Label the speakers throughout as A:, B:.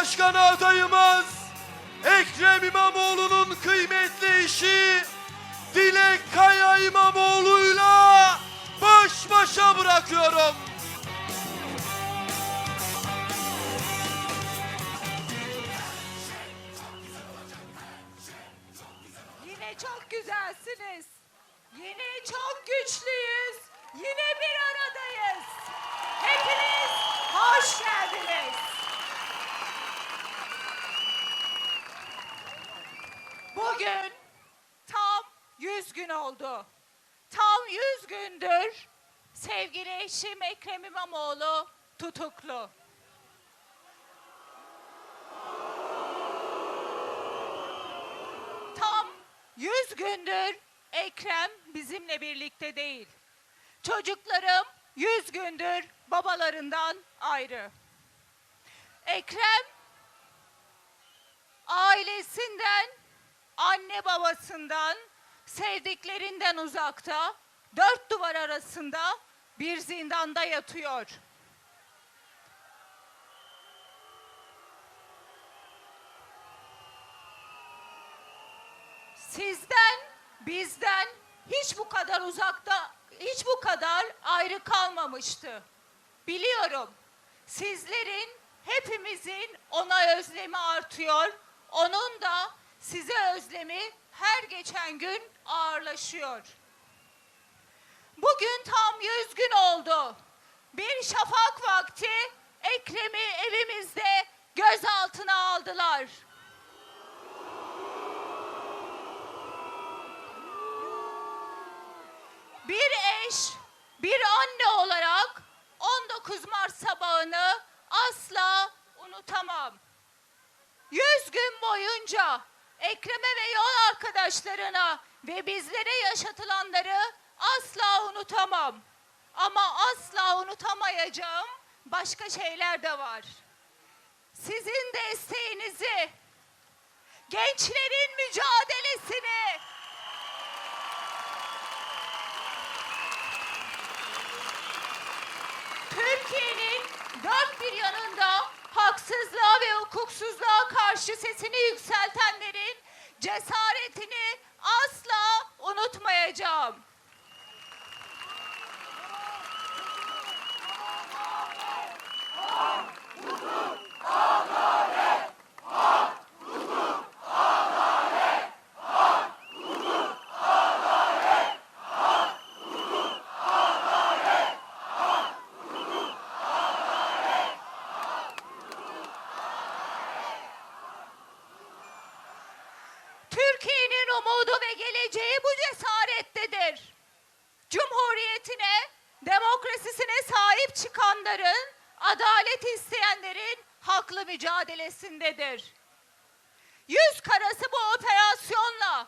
A: Cumhurbaşkanı adayımız Ekrem İmamoğlu'nun kıymetli eşi Dilek Kaya İmamoğlu'yla baş başa bırakıyorum.
B: Yine çok güzelsiniz. Yine çok güçlüyüz. Yine bir aradayız. Hepiniz hoş geldiniz. Bugün tam 100 gün oldu. Tam 100 gündür sevgili eşim Ekrem İmamoğlu tutuklu. Tam 100 gündür Ekrem bizimle birlikte değil. Çocuklarım 100 gündür babalarından ayrı. Ekrem ailesinden, anne babasından, sevdiklerinden uzakta, dört duvar arasında bir zindanda yatıyor. Sizden, bizden hiç bu kadar uzakta, hiç bu kadar ayrı kalmamıştı. Biliyorum. Sizlerin, hepimizin ona özlemi artıyor. Onun da size özlemi her geçen gün ağırlaşıyor. Bugün tam 100 gün oldu. Bir şafak vakti Ekrem'i evimizde gözaltına aldılar. Bir eş, bir anne olarak 19 Mart sabahını asla unutamam. 100 gün boyunca Ekrem'e ve yol arkadaşlarına ve bizlere yaşatılanları asla unutamam. Ama asla unutamayacağım başka şeyler de var. Sizin desteğinizi, gençlerin mücadelesini, Türkiye'nin dört bir yanında haksızlığa ve hukuksuzluğa karşı sesini yükseltenlerin cesaretini asla unutmayacağım. Türkiye'nin umudu ve geleceği bu cesarettedir. Cumhuriyetine, demokrasisine sahip çıkanların, adalet isteyenlerin haklı mücadelesindedir. Yüz karası bu operasyonla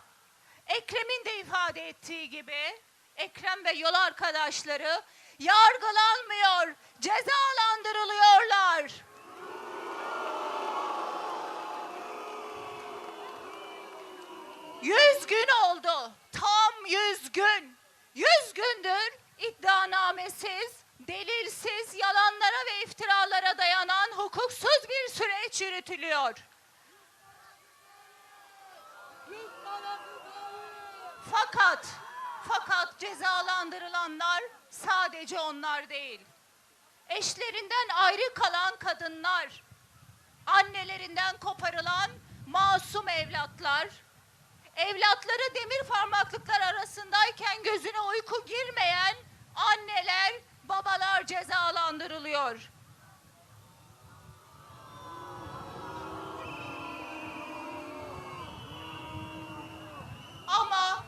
B: Ekrem'in de ifade ettiği gibi Ekrem ve yol arkadaşları yargılanmıyor, cezalandırılıyorlar. Yüz gün oldu. Tam yüz gün. Yüz gündür iddianamesiz, delilsiz, yalanlara ve iftiralara dayanan hukuksuz bir süreç yürütülüyor. Fakat, fakat cezalandırılanlar sadece onlar değil. Eşlerinden ayrı kalan kadınlar, annelerinden koparılan masum evlatlar, evlatları demir parmaklıklar arasındayken gözüne uyku girmeyen anneler, babalar cezalandırılıyor. Ama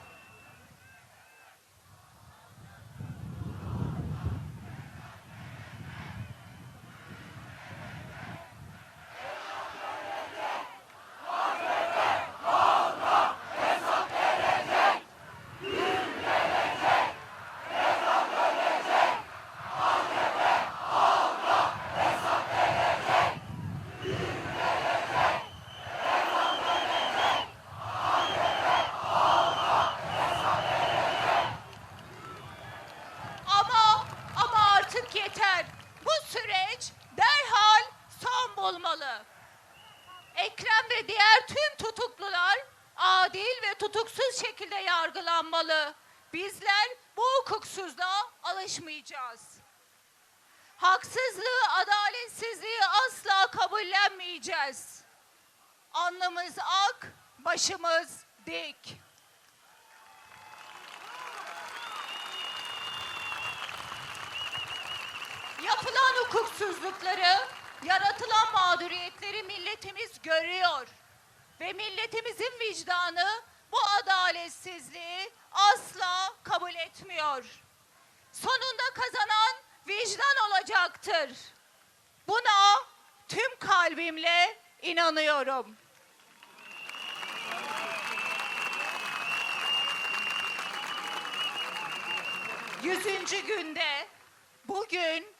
B: Ama ama artık yeter. Bu süreç derhal son bulmalı. Ekrem ve diğer tüm tutuklular adil ve tutuksuz şekilde yargılanmalı. Bizler bu hukuksuzluğa alışmayacağız. Haksızlığı, adaletsizliği asla kabullenmeyeceğiz. Alnımız ak, başımız dik. Yapılan hukuksuzlukları, yaratılan mağduriyetleri milletimiz görüyor. Ve milletimizin vicdanı bu adaletsizliği asla kabul etmiyor. Sonunda kazanan vicdan olacaktır. Buna tüm kalbimle inanıyorum. Yüzüncü günde bugün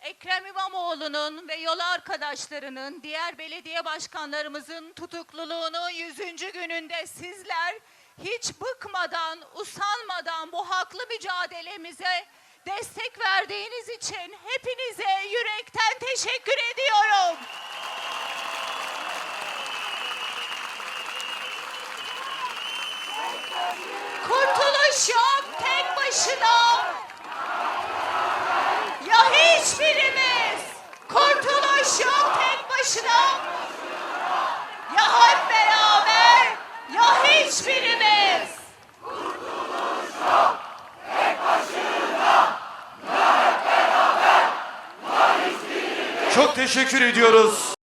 B: Ekrem İmamoğlu'nun ve yol arkadaşlarının, diğer belediye başkanlarımızın tutukluluğunun 100. gününde sizler hiç bıkmadan, usanmadan bu haklı mücadelemize destek verdiğiniz için hepinize yürekten teşekkür ediyorum. Kurtuluş yok tek başına. Ya hiçbirimiz kurtuluş yok tek başına. Ya hep beraber ya hiçbirimiz.
A: Çok teşekkür ediyoruz.